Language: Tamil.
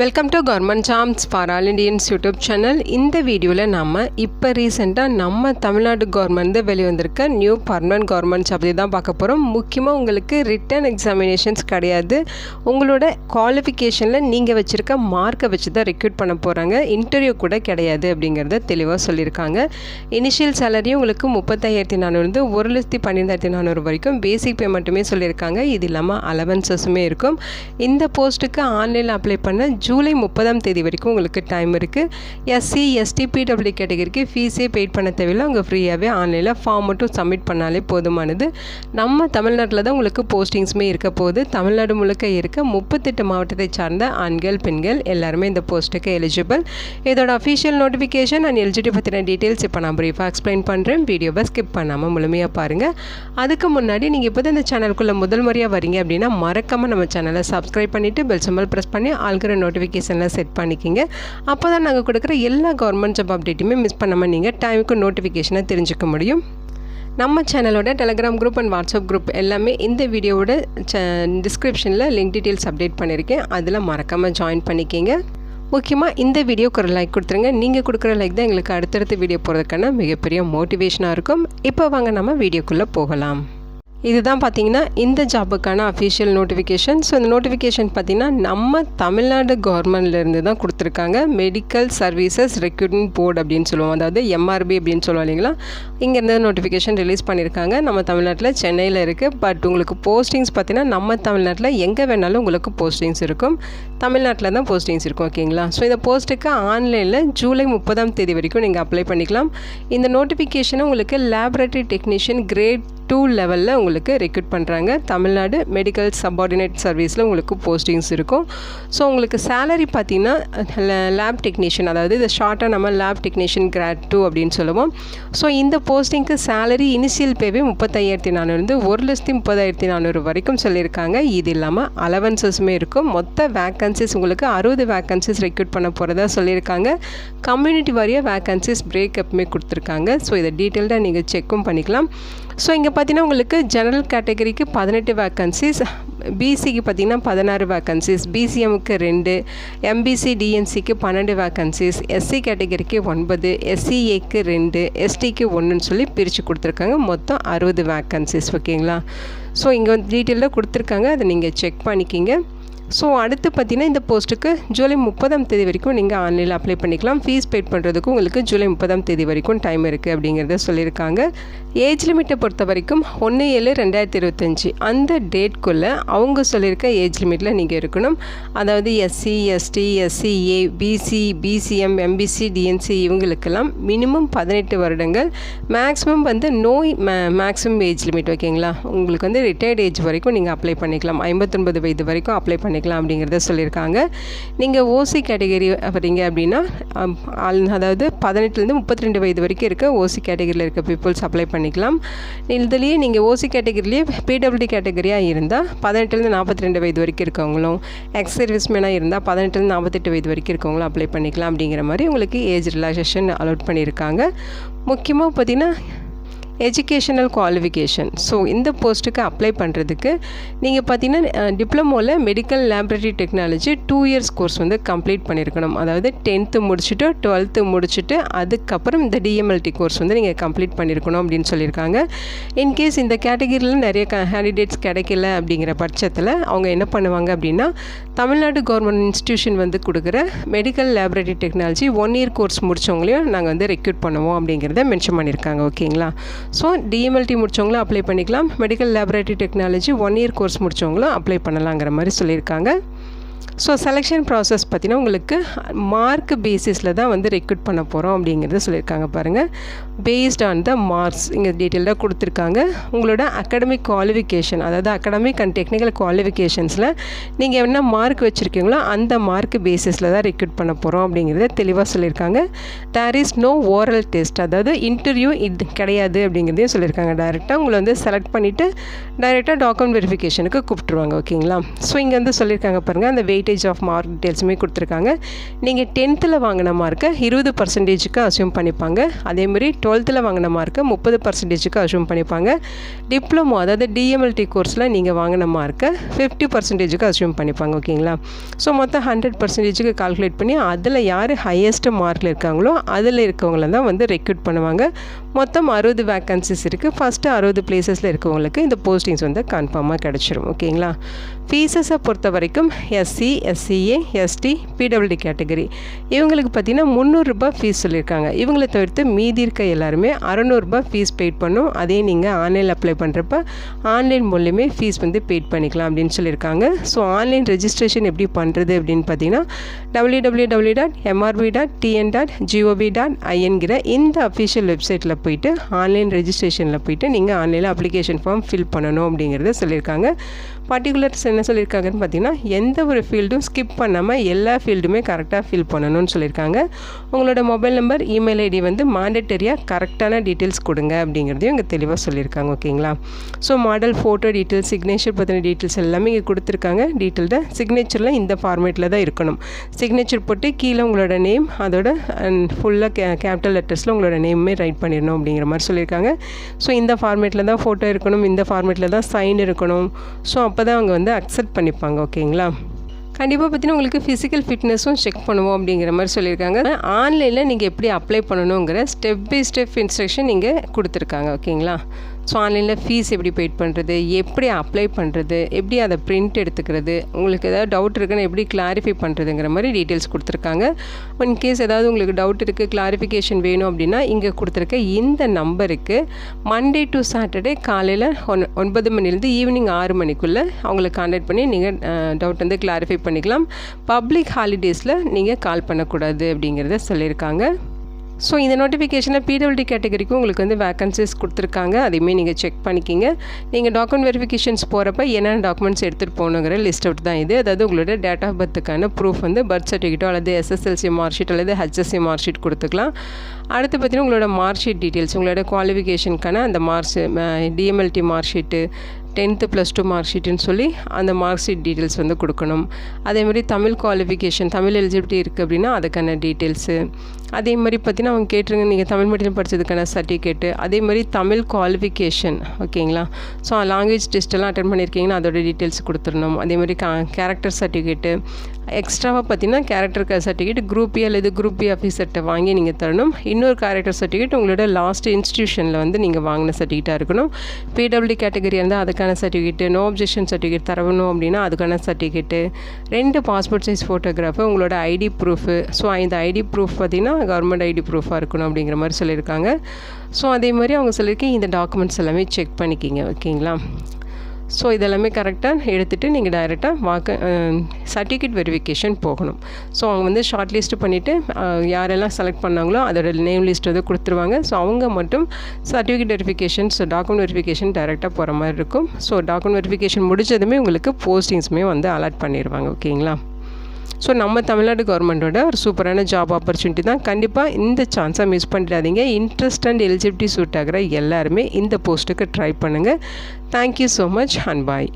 Welcome to government jobs for all Indians YouTube channel இந்த வீடியோவில் நம்ம இப்போ ரீசெண்டாக நம்ம தமிழ்நாடு கவர்மெண்ட் வெளிவந்திருக்க நியூ பர்மனன்ட் கவர்மெண்ட் ஜாப் தான் பார்க்க போகிறோம் முக்கியமாக உங்களுக்கு ரிட்டன் எக்ஸாமினேஷன்ஸ் கிடையாது. உங்களோட குவாலிஃபிகேஷனில் நீங்கள் வச்சுருக்க மார்க்கை வச்சு தான் ரெக்ரூட் பண்ண போகிறாங்க இன்டர்வியூ கூட கிடையாது அப்படிங்கிறத தெளிவாக சொல்லியிருக்காங்க. இனிஷியல் சேலரி உங்களுக்கு முப்பத்தாயிரத்தி நானூறு ஒரு லட்சத்தி பன்னெண்டாயிரத்தி நானூறு வரைக்கும் பேசிக் பேமெண்ட்டுமே சொல்லியிருக்காங்க. இது இல்லாமல் அலவன்சஸுமே இருக்கும். இந்த போஸ்ட்டுக்கு ஆன்லைனில் அப்ளை பண்ண ஜூலை முப்பதாம் தேதி வரைக்கும் உங்களுக்கு டைம் இருக்குது எஸ்சி எஸ்டி பிடபிள்யூ கேட்டகரிக்கு ஃபீஸே பெய்ட் பண்ண தேவையில்லை. உங்கள் ஃப்ரீயாகவே ஆன்லைனில் ஃபார்ம் மட்டும் சப்மிட் பண்ணாலே போதுமானது. நம்ம தமிழ்நாட்டில் தான் உங்களுக்கு போஸ்டிங்ஸுமே இருக்க போகுது. தமிழ்நாடு முழுக்க இருக்க முப்பத்தெட்டு மாவட்டத்தை சார்ந்த ஆண்கள் பெண்கள் எல்லாருமே இந்த போஸ்ட்டுக்கு எலிஜிபிள் இதோட அஃபிஷியல் நோட்டிஃபிகேஷன் அண்ட் எலிஜிபிலிட்டி பற்றின டீட்டெயில்ஸ் இப்போ நான் ப்ரீஃபாக எக்ஸ்பிளைன் பண்ணுறேன் வீடியோவை ஸ்கிப் பண்ணாமல் முழுமையாக பாருங்கள் அதுக்கு முன்னாடி நீங்கள் இப்போ இந்த சேனலுக்குள்ளே முதல் முறையாக வரீங்க அப்படின்னா மறக்காமல் நம்ம சேனலை சப்ஸ்கிரைப் பண்ணிவிட்டு பெல் சம்பல் ப்ரெஸ் பண்ணி ஆல்கிற நோட்டிஃபிகேஷனில் செட் பண்ணிக்கிங்க. அப்போ தான் நாங்கள் கொடுக்குற எல்லா கவர்மெண்ட் ஜாப் அப்டேட்டுமே மிஸ் பண்ணாமல் நீங்கள் டைமுக்கு நோட்டிஃபிகேஷனை தெரிஞ்சுக்க முடியும். நம்ம சேனலோட Telegram group and WhatsApp group எல்லாமே இந்த வீடியோவோட டிஸ்கிரிப்ஷனில் லிங்க் டீட்டெயில்ஸ் அப்டேட் பண்ணியிருக்கேன் அதில் மறக்காமல் ஜாயின் பண்ணிக்கிங்க. முக்கியமாக இந்த வீடியோக்கு ஒரு லைக் கொடுத்துருங்க. நீங்கள் கொடுக்குற லைக் தான் எங்களுக்கு அடுத்தடுத்த வீடியோ போகிறதுக்கான மிகப்பெரிய மோட்டிவேஷனாக இருக்கும். இப்போ வாங்க நம்ம வீடியோக்குள்ளே போகலாம். இதுதான் பார்த்தீங்கன்னா இந்த ஜாபுக்கான அஃபிஷியல் நோட்டிஃபிகேஷன் ஸோ இந்த நோட்டிஃபிகேஷன் பார்த்திங்கன்னா நம்ம தமிழ்நாடு கவர்மெண்ட்லேருந்து தான் கொடுத்துருக்காங்க. மெடிக்கல் சர்வீசஸ் ரெக்ரூட்மெண்ட் போர்டு அப்படின்னு சொல்லுவோம். அதாவது எம்ஆர்பி அப்படின்னு சொல்லுவோம் இல்லைங்களா? இங்கேருந்து நோட்டிஃபிகேஷன் ரிலீஸ் பண்ணியிருக்காங்க. நம்ம தமிழ்நாட்டில் சென்னையில் இருக்குது பட் உங்களுக்கு போஸ்டிங்ஸ் பார்த்திங்கன்னா நம்ம தமிழ்நாட்டில் எங்கே வேணாலும் உங்களுக்கு போஸ்டிங்ஸ் இருக்கும். தமிழ்நாட்டில் தான் போஸ்டிங்ஸ் இருக்கும் ஓகேங்களா ஸோ இந்த போஸ்ட்டுக்கு ஆன்லைனில் ஜூலை முப்பதாம் தேதி வரைக்கும் நீங்கள் அப்ளை பண்ணிக்கலாம். இந்த நோட்டிஃபிகேஷனை உங்களுக்கு லேபரேட்டரி டெக்னீஷியன் கிரேட் டூ லெவலில் உங்களுக்கு ரெக்ரூட் பண்ணுறாங்க தமிழ்நாடு மெடிக்கல் சப்பார்டினேட் சர்வீஸில் உங்களுக்கு போஸ்டிங்ஸ் இருக்கும். ஸோ உங்களுக்கு சேலரி பார்த்திங்கன்னா லேப் டெக்னீஷியன் அதாவது இது ஷார்ட்டாக நம்ம லேப் டெக்னீஷியன் கிராட் டூ அப்படின்னு சொல்லுவோம். ஸோ இந்த போஸ்டிங்க்கு சேலரி இனிஷியல் பேவே முப்பத்தையாயிரத்தி நானூறு ஒரு லட்சத்தி முப்பதாயிரத்தி நானூறு வரைக்கும் சொல்லியிருக்காங்க. இது இல்லாமல் அலவன்சஸுமே இருக்கும். மொத்த வேக்கன்சிஸ் உங்களுக்கு அறுபது வேக்கன்சிஸ் ரெக்ரூட் பண்ண போகிறதா சொல்லியிருக்காங்க. கம்யூனிட்டி வாரியாக வேக்கன்சிஸ் பிரேக்கப்புமே கொடுத்துருக்காங்க. ஸோ இதை டீட்டெயில்டாக நீங்கள் செக்கும் பண்ணிக்கலாம். ஸோ இங்கே பார்த்தீங்கன்னா உங்களுக்கு ஜெனரல் கேட்டகரிக்கு பதினெட்டு வேக்கன்சிஸ் பிசிக்கு பார்த்தீங்கன்னா பதினாறு வேக்கன்சிஸ் பிசிஎம்க்கு ரெண்டு எம்பிசி டிஎன்சிக்கு பன்னெண்டு வேக்கன்சிஸ் எஸ்சி கேட்டகரிக்கு ஒன்பது எஸ்சிஏக்கு ரெண்டு எஸ்டிக்கு ஒன்றுன்னு சொல்லி பிரித்து கொடுத்துருக்காங்க. மொத்தம் அறுபது வேக்கன்சிஸ் ஓகேங்களா ஸோ இங்கே வந்து டீட்டெயிலாக கொடுத்துருக்காங்க. அதை நீங்கள் செக் பண்ணிக்கிங்க. ஸோ அடுத்து பார்த்தீங்கன்னா இந்த போஸ்ட்டுக்கு ஜூலை முப்பதாம் தேதி வரைக்கும் நீங்கள் ஆன்லைனில் அப்ளை பண்ணிக்கலாம். ஃபீஸ் பெய்ட் பண்ணுறதுக்கு உங்களுக்கு ஜூலை முப்பதாம் தேதி வரைக்கும் டைம் இருக்குது அப்படிங்கிறத சொல்லியிருக்காங்க. ஏஜ் லிமிட்டை பொறுத்த வரைக்கும் ஒன்று ஏழு ரெண்டாயிரத்தி இருபத்தஞ்சி அந்த டேட்குள்ளே அவங்க சொல்லியிருக்க ஏஜ் லிமிட்டில் நீங்கள் இருக்கணும். அதாவது SC ST SCA BC BCM MBC DNC இவங்களுக்கெல்லாம் மினிமம் பதினெட்டு வருடங்கள். மேக்ஸிமம் வந்து நோய் மே மேக்ஸிமம் ஏஜ் லிமிட் ஓகேங்களா உங்களுக்கு வந்து ரிட்டையர்ட் ஏஜ் வரைக்கும் நீங்கள் அப்ளை பண்ணிக்கலாம். ஐம்பத்தொன்பது வயது வரைக்கும் அப்ளை பண்ணி பண்ணிக்கலாம் அப்படிங்கிறத சொல்லியிருக்காங்க. நீங்கள் ஓசி கேட்டகரி வரீங்க அப்படின்னா அதாவது பதினெட்டுலேருந்து முப்பத்தி ரெண்டு வயது வரைக்கும் இருக்க ஓசி கேட்டகரியில் இருக்க பீப்புள்ஸ் அப்ளை பண்ணிக்கலாம். இதுலேயே நீங்கள் ஓசி கேட்டகரிலேயே பிடபிள்யூடி கேட்டகரியாக இருந்தால் பதினெட்டுலேருந்து நாற்பத்தி ரெண்டு வயது வரைக்கும் இருக்கவங்களும் எக்ஸ் சர்வீஸ்மேனாக இருந்தால் பதினெட்டுலேருந்து நாற்பத்தெட்டு வயது வரைக்கும் இருக்கவங்களும் அப்ளை பண்ணிக்கலாம் அப்படிங்கிற மாதிரி உங்களுக்கு ஏஜ் ரிலாக்ஸேஷன் அலோட் பண்ணியிருக்காங்க. முக்கியமாக பார்த்திங்கன்னா எஜுகேஷனல் குவாலிஃபிகேஷன் ஸோ இந்த போஸ்ட்டுக்கு அப்ளை பண்ணுறதுக்கு நீங்கள் பார்த்தீங்கன்னா டிப்ளமோவில் medical laboratory technology two years course வந்து கம்ப்ளீட் பண்ணியிருக்கணும் அதாவது டென்த்து முடிச்சுட்டு டுவெல்த்து முடிச்சுட்டு அதுக்கப்புறம் இந்த டிஎம்எல்டி கோர்ஸ் வந்து நீங்கள் கம்ப்ளீட் பண்ணியிருக்கணும் அப்படின்னு சொல்லியிருக்காங்க. இன்கேஸ் இந்த கேட்டகிரியில் நிறைய கேண்டிடேட்ஸ் கிடைக்கல அப்படிங்கிற பட்சத்தில் அவங்க என்ன பண்ணுவாங்க அப்படின்னா தமிழ்நாடு கவர்மெண்ட் இன்ஸ்டியூஷன் வந்து கொடுக்குற medical laboratory technology one year course முடித்தவங்களையும் நாங்கள் வந்து ரெக்ரூட் பண்ணுவோம் அப்படிங்கிறத மென்ஷன் பண்ணியிருக்காங்க ஓகேங்களா ஸோ டிஎம்எல்டி முடித்தவங்களும் அப்ளை பண்ணிக்கலாம். Medical laboratory technology one year course முடித்தவங்களும் apply பண்ணலாங்கிற மாதிரி சொல்லியிருக்காங்க. ஸோ செலெக்ஷன் ப்ராசஸ் பார்த்திங்கன்னா உங்களுக்கு மார்க் பேசிஸில் தான் வந்து ரெக்ரூட் பண்ண போகிறோம் அப்படிங்கிறத சொல்லியிருக்காங்க பாருங்கள் பேஸ்ட் ஆன் த மார்க்ஸ் இங்கே டீட்டெயிலாக கொடுத்துருக்காங்க. உங்களோட அகடமிக் குவாலிஃபிகேஷன் அதாவது அகடமிக் அண்ட் டெக்னிக்கல் குவாலிஃபிகேஷன்ஸில் நீங்கள் என்ன மார்க் வச்சுருக்கீங்களோ அந்த மார்க் பேசிஸில் தான் ரெக்ரூட் பண்ண போகிறோம் அப்படிங்கிறத தெளிவாக சொல்லியிருக்காங்க. There is no oral test அதாவது இன்டர்வியூ இது கிடையாது அப்படிங்கிறதையும் சொல்லியிருக்காங்க. டைரெக்டாக உங்களை வந்து செலக்ட் பண்ணிவிட்டு டைரெக்டாக டாக்குமெண்ட் வெரிஃபிகேஷனுக்கு கூப்பிட்ருவாங்க ஓகேங்களா ஸோ இங்கே வந்து சொல்லியிருக்காங்க பாருங்கள் அந்த வெயிட்டேஜ் ஆஃப் மார்க் டீட்டெயில்ஸுமே கொடுத்துருக்காங்க. நீங்கள் டென்த்தில் வாங்கின மார்க்கை இருபது பர்சன்டேஜுக்கு அசியூம் பண்ணிப்பாங்க. அதேமாதிரி டுவெல்த்தில் வாங்கின மார்க்கை முப்பது பர்சன்டேஜுக்கு அசியூம் பண்ணிப்பாங்க. டிப்ளமோ அதாவது டிஎம்எல்டி கோர்ஸில் நீங்கள் வாங்கின மார்க்கை ஃபிஃப்டி பர்சன்டேஜுக்கு அசியூம் பண்ணிப்பாங்க ஓகேங்களா? ஸோ மொத்தம் ஹண்ட்ரட் பர்சன்டேஜுக்கு கால்குலேட் பண்ணி அதில் யார் ஹையஸ்ட் மார்க்கில் இருக்காங்களோ அதில் இருக்கவங்கள தான் வந்து ரெக்ரூட் பண்ணுவாங்க. மொத்தம் அறுபது வேக்கன்சிஸ் இருக்குது ஃபஸ்ட்டு அறுபது பிளேசஸில் இருக்கவங்களுக்கு இந்த போஸ்டிங்ஸ் வந்து கன்ஃபார்மாக கிடச்சிரும் ஓகேங்களா? ஃபீஸஸை பொறுத்த வரைக்கும் SC SCA ST PWD category இவங்களுக்கு பார்த்தீங்கன்னா முந்நூறுரூபா ஃபீஸ் சொல்லியிருக்காங்க. இவங்களை தவிர்த்து மீதி இருக்க எல்லாருமே அறநூறுபா ஃபீஸ் பெய்ட் பண்ணும். அதே நீங்கள் ஆன்லைனில் அப்ளை பண்ணுறப்ப ஆன்லைன் மூலியமே ஃபீஸ் வந்து பெய்ட் பண்ணிக்கலாம் அப்படின்னு சொல்லியிருக்காங்க. ஸோ ஆன்லைன் ரெஜிஸ்ட்ரேஷன் எப்படி பண்ணுறது அப்படின்னு பார்த்தீங்கன்னா W W W dot MRP dot TN dot GOP dot ஐஎன்கிற இந்த அஃபிஷியல் வெப்சைட்டில் போயிட்டு ஆன்லைன் ரெஜிஸ்ட்ரேஷனில் போயிட்டு நீங்கள் ஆன்லைனில் அப்ளிகேஷன் ஃபார்ம் ஃபில் பண்ணணும் அப்படிங்கிறத சொல்லியிருக்காங்க. பர்டிகுலர்ஸ் என்ன சொல்லியிருக்காங்கன்னு பார்த்தீங்கன்னா எந்த ஒரு ஃபீல்டும் ஸ்கிப் பண்ணாமல் எல்லா ஃபீல்டுமே கரெக்டாக ஃபில் பண்ணணும்னு சொல்லியிருக்காங்க உங்களோட மொபைல் நம்பர் இமெயில் ஐடி வந்து மாண்டட்டரியாக கரெக்டான டீட்டெயில்ஸ் கொடுங்க அப்படிங்கிறதையும் இங்கே தெளிவாக சொல்லியிருக்காங்க ஓகேங்களா? So model photo details signature பற்றின டீட்டெயில்ஸ் எல்லாமே இங்கே கொடுத்துருக்காங்க. டீட்டெயில்டாக சிக்னேச்சரில் இந்த ஃபார்மேட்டில் தான் இருக்கணும். சிக்னேச்சர் போட்டு கீழே உங்களோட நேம் அதோட ஃபுல்லாக கே கேபிட்டல் லெட்டர்ஸில் உங்களோட நேமே ரைட் பண்ணிடணும் அப்படிங்கிற மாதிரி சொல்லியிருக்காங்க ஸோ இந்த ஃபார்மேட்டில் தான் ஃபோட்டோ இருக்கணும் இந்த ஃபார்மேட்டில் தான் சைன் இருக்கணும். ஸோ அப்போ தான் அவங்க வந்து அக்செப்ட் பண்ணிப்பாங்க ஓகேங்களா கண்டிப்பாக பார்த்தீங்கன்னா உங்களுக்கு ஃபிசிக்கல் ஃபிட்னஸும் செக் பண்ணுவோம் அப்படிங்கிற மாதிரி சொல்லியிருக்காங்க. ஆன்லைனில் நீங்கள் எப்படி அப்ளை பண்ணணுங்கிற ஸ்டெப் பை ஸ்டெப் இன்ஸ்ட்ரக்ஷன் நீங்கள் கொடுத்துருக்காங்க ஓகேங்களா ஸோ ஆன்லைனில் ஃபீஸ் எப்படி பெய்ட் பண்ணுறது எப்படி அப்ளை பண்ணுறது எப்படி அதை பிரிண்ட் எடுத்துக்கிறது? உங்களுக்கு ஏதாவது டவுட் இருக்குன்னு எப்படி கிளாரிஃபை பண்ணுறதுங்கிற மாதிரி டீட்டெயில்ஸ் கொடுத்துருக்காங்க. இன்கேஸ் ஏதாவது உங்களுக்கு டவுட் இருக்குது கிளாரிஃபிகேஷன் வேணும் அப்படின்னா இங்கே கொடுத்துருக்க இந்த நம்பருக்கு மண்டே டு சாட்டர்டே காலையில் ஒன் ஒன்பது மணிலேருந்து ஈவினிங் ஆறு மணிக்குள்ளே அவங்களை கான்டாக்ட் பண்ணி நீங்கள் டவுட் வந்து கிளாரிஃபை பண்ணிக்கலாம். பப்ளிக் ஹாலிடேஸில் நீங்கள் கால் பண்ணக்கூடாது அப்படிங்கிறத சொல்லியிருக்காங்க. ஸோ இந்த நோட்டிஃபிகேஷனில் பிடபிள்டி கேட்டகரிக்கும் உங்களுக்கு வந்து வேக்கன்சிஸ் கொடுத்துருக்காங்க. அதையுமே நீங்கள் செக் பண்ணிக்கிங்க. நீங்கள் டாக்குமெண்ட் வெரிஃபிகேஷன்ஸ் போகிறப்ப என்னென்ன டாக்குமெண்ட்ஸ் எடுத்துகிட்டு போகணுங்கிற லிஸ்ட் அவுட் தான் இது. அதாவது உங்களோட டேட் ஆஃப் பர்த்துக்கான ப்ரூஃப் வந்து பர்த் சர்டிஃபிகேட்டோ அல்லது எஸ்எஸ்எல்சி மார்க் ஷீட் அல்லது ஹெச்எஸ்சி மார்க் ஷீட் கொடுத்துக்கலாம். அடுத்து பார்த்தீங்கன்னா உங்களோட மார்க் ஷீட் டீட்டெயில்ஸ் உங்களோட குவாலிஃபிகேஷனுக்கான அந்த marks DMLT mark sheet tenth plus two mark ஷீட்டுன்னு சொல்லி அந்த மார்க் ஷீட் டீட்டெயில்ஸ் வந்து கொடுக்கணும். அதேமாதிரி தமிழ் குவாலிஃபிகேஷன் தமிழ் எலிஜிபிலிட்டி இருக்குது அப்படின்னா அதுக்கான டீட்டெயில்ஸு அதே மாதிரி பார்த்தீங்கன்னா அவங்க கேட்டுருங்க நீங்கள் தமிழ் மீடியம் படித்ததுக்கான சர்டிஃபிகேட்டு அதே மாதிரி தமிழ் குவாலிஃபிகேஷன் ஓகேங்களா? ஸோ லாங்குவேஜ் டெஸ்ட்டெல்லாம் அட்டன் பண்ணியிருக்கீங்கன்னா அதோட டீட்டெயில்ஸ் கொடுத்துடணும். அதே மாதிரி கா கேரக்டர் சர்டிஃபிகேட்டு எக்ஸ்ட்ராவாக பார்த்தீங்கன்னா கேரக்டர் சர்டிஃபிகேட் குரூப் பி அல்லது குரூப் பி ஆஃபீஸர்கிட்ட வாங்கி நீங்கள் தரணும். இன்னொரு கேரக்டர் சர்டிஃபிகேட் உங்களோட லாஸ்ட் இன்ஸ்டியூஷனில் வந்து நீங்கள் வாங்கின சர்டிஃபிகேட்டாக இருக்கணும். பிடபிள்யூ கேட்டகரியாக இருந்தால் அதுக்கான சர்டிஃபிகேட்டு நோ அப்ஜெக்ஷன் சர்டிஃபிகேட் தரணும் அப்படின்னா அதுக்கான சர்டிஃபிகேட்டு ரெண்டு பாஸ்போர்ட் சைஸ் ஃபோட்டோகிராஃபு உங்களோட ஐடி ப்ரூஃபு ஸோ இந்த ஐடி ப்ரூஃப் பார்த்திங்கன்னா கவர்மெண்ட் ஐடி ப்ரூஃபாக இருக்கணும் அப்படிங்கிற மாதிரி சொல்லியிருக்காங்க. ஸோ அதே மாதிரி அவங்க சொல்லியிருக்கேன் இந்த டாக்குமெண்ட்ஸ் எல்லாமே செக் பண்ணிக்கிங்க ஓகேங்களா ஸோ இதெல்லாமே கரெக்டாக எடுத்துகிட்டு நீங்கள் டைரெக்டாக வாக்க சர்டிஃபிகேட் வெரிஃபிகேஷன் போகணும். ஸோ அவங்க வந்து ஷார்ட் லிஸ்ட்டு பண்ணிவிட்டு யாரெல்லாம் செலக்ட் பண்ணாங்களோ அதோட நேம் லிஸ்ட் வந்து கொடுத்துருவாங்க. ஸோ அவங்க மட்டும் certificate verification so document verification டைரெக்டாக போகிற மாதிரி இருக்கும். ஸோ டாக்குமெண்ட் வெரிஃபிகேஷன் முடிச்சதுமே உங்களுக்கு போஸ்டிங்ஸுமே வந்து அலாட் பண்ணிடுவாங்க ஓகேங்களா ஸோ நம்ம தமிழ்நாடு கவர்மெண்ட்டோட ஒரு சூப்பரான ஜாப் ஆப்பர்ச்சுனிட்டி தான். கண்டிப்பாக இந்த சான்ஸை மிஸ் பண்ணிடாதீங்க. இன்ட்ரெஸ்ட் அண்ட் எலிஜிபிலிட்டி சூட் ஆகிற எல்லாருமே இந்த போஸ்ட்டுக்கு ட்ரை பண்ணுங்கள் thank you so much and bye